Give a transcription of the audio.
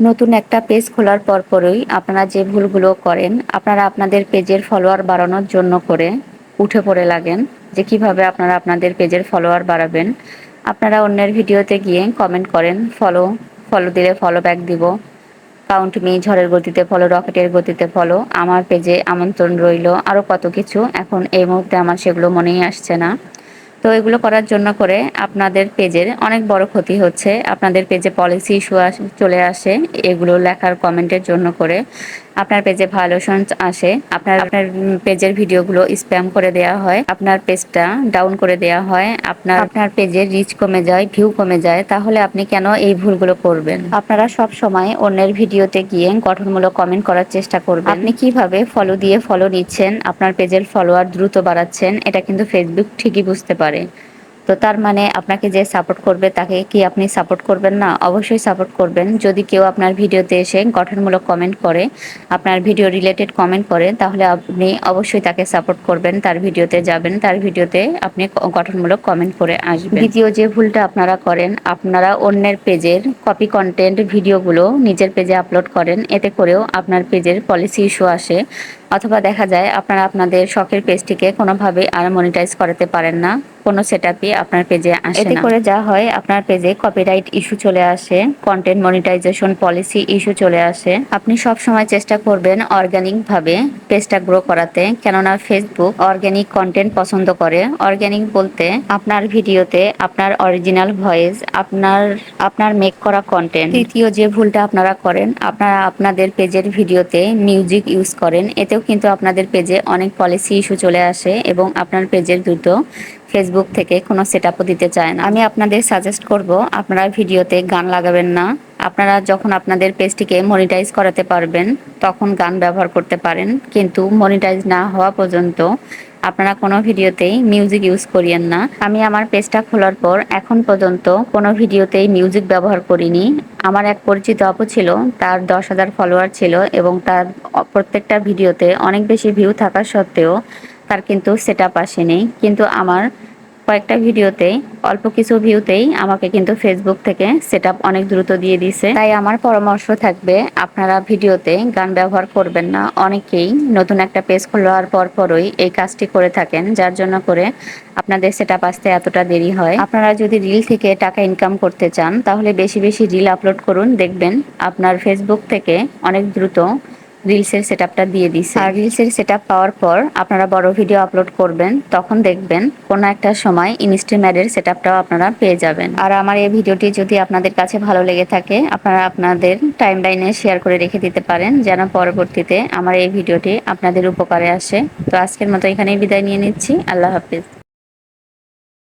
নতুন একটা পেজ খোলার পরপরই আপনারা যে ভুলগুলো করেন, আপনারা আপনাদের পেজের ফলোয়ার বাড়ানোর জন্য করে উঠে পড়ে লাগেন যে কীভাবে আপনারা আপনাদের পেজের ফলোয়ার বাড়াবেন। আপনারা অন্যের ভিডিওতে গিয়ে কমেন্ট করেন ফলো ফলো দিলে ফলো ব্যাক দিব। কাউন্ট মি ঝড়ের গতিতে ফলো রকেটের গতিতে ফলো আমার পেজে আমন্ত্রণ রইল আরও কত কিছু। এখন এই মুহূর্তে আমার সেগুলো মনেই আসছে না। তো এগুলো করার জন্য করে আপনাদের পেজের অনেক বড় ক্ষতি হচ্ছে। আপনাদের পেজে পলিসি ইস্যু চলে আসে, এগুলো লেখার কমেন্টের জন্য করে আপনার পেজে ভায়োলেশন আসে। আপনার আপনার পেজের ভিডিওগুলো স্প্যাম করে দেওয়া হয়, আপনার পেজটা ডাউন করে দেওয়া হয়, আপনার আপনার পেজের রিচ কমে যায় ভিউ কমে যায়, তাহলে আপনি কেন এই ভুলগুলো করবেন? আপনারা সব সময় অন্যের ভিডিওতে গিয়ে গঠনমূলক কমেন্ট করার চেষ্টা করবেন। আপনি কীভাবে ফলো দিয়ে ফলো নিচ্ছেন? আপনার পেজের ফলোয়ার দ্রুত বাড়াচ্ছেন? এটা কিন্তু ফেসবুক ঠিকই বুঝতে পারে। তো তার মানে আপনাকে যে সাপোর্ট করবে তাকে কি আপনি সাপোর্ট করবেন না? অবশ্যই সাপোর্ট করবেন। যদি কেউ আপনার ভিডিওতে এসে গঠনমূলক কমেন্ট করে, আপনার ভিডিও রিলেটেড কমেন্ট করে, তাহলে আপনি অবশ্যই তাকে সাপোর্ট করবেন। তার ভিডিওতে যাবেন। তার ভিডিওতে আপনি গঠনমূলক কমেন্ট করে আসবেন। দ্বিতীয় যে ভুলটা আপনারা করেন, আপনারা অন্যের পেজের কপি কন্টেন্ট ভিডিওগুলো নিজের পেজে আপলোড করেন। এতে করেও আপনার পেজের পলিসি ইস্যু আসে। অথবা দেখা যায় আপনারা আপনাদের শখের পেজটিকে কোনোভাবে আর মনিটাইজ করাতে পারেন না কোনো সেট আপনার পেজে আসে এতে করে যা হয় আপনার পেজে কপিরাইট ইস্যু চলে আসে কন্টেন্ট মনিটাইজেশন পলিসি ইস্যু চলে আসে। আপনি সব সময় চেষ্টা করবেন অর্গানিক ভাবে পেজটা গ্রো করাতে কেননা ফেসবুক অর্গানিক কন্টেন্ট পছন্দ করে। অর্গানিক বলতে আপনার ভিডিওতে আপনার অরিজিনাল ভয়েস আপনার আপনার মেক করা কন্টেন্ট তৃতীয় যে ভুলটা আপনারা করেন আপনারা আপনাদের পেজের ভিডিওতে মিউজিক ইউজ করেন এতেও কিন্তু আপনাদের পেজে অনেক পলিসি ইস্যু চলে আসে এবং আপনার পেজের দ্রুত ফেসবুক থেকে কোনো সেট দিতে চায় না। আমি আপনাদের সাজেস্ট করব, আপনারা ভিডিওতে গান লাগাবেন না। আপনারা যখন আপনাদের পেজটিকে মনিটাইজ করাতে পারবেন, তখন গান ব্যবহার করতে পারেন। কিন্তু মনিটাইজ না হওয়া পর্যন্ত আপনারা কোনো ভিডিওতেই মিউজিক ইউজ করিয়েন না। আমি আমার পেজটা খোলার পর এখন পর্যন্ত কোনো ভিডিওতেই মিউজিক ব্যবহার করিনি। আমার এক পরিচিত আপু ছিল, তার দশ হাজার ফলোয়ার ছিল এবং তার প্রত্যেকটা ভিডিওতে অনেক বেশি ভিউ থাকা সত্ত্বেও তার কিন্তু সেট আপ আসেনি। কিন্তু আমার কয়েকটা ভিডিওতেই, অল্প কিছু ভিউতেই আমাকে কিন্তু ফেসবুক থেকে সেট অনেক দ্রুত দিয়ে দিছে তাই আমার পরামর্শ থাকবে, আপনারা ভিডিওতে গান ব্যবহার করবেন না। অনেকেই নতুন একটা পেজ খোলার পর পরই এই কাজটি করে থাকেন, যার জন্য করে আপনাদের সেট আসতে এতটা দেরি হয়। আপনারা যদি রিল থেকে টাকা ইনকাম করতে চান, তাহলে বেশি বেশি রিল আপলোড করুন। দেখবেন আপনার ফেসবুক থেকে অনেক দ্রুত রিলসের সেট দিয়ে দিছে। আর রিলসের সেট পাওয়ার পর আপনারা বড় ভিডিও আপলোড করবেন, তখন দেখবেন কোনো একটা সময় ইনস্টাম্যাডের সেট আপটাও আপনারা পেয়ে যাবেন। আর আমার এই ভিডিওটি যদি আপনাদের কাছে ভালো লেগে থাকে, আপনারা আপনাদের টাইম লাইনে শেয়ার করে রেখে দিতে পারেন, যেন পরবর্তীতে আমার এই ভিডিওটি আপনাদের উপকারে আসে। তো আজকের মতো এখানেই বিদায় নিয়ে নিচ্ছি। আল্লাহ হাফিজ।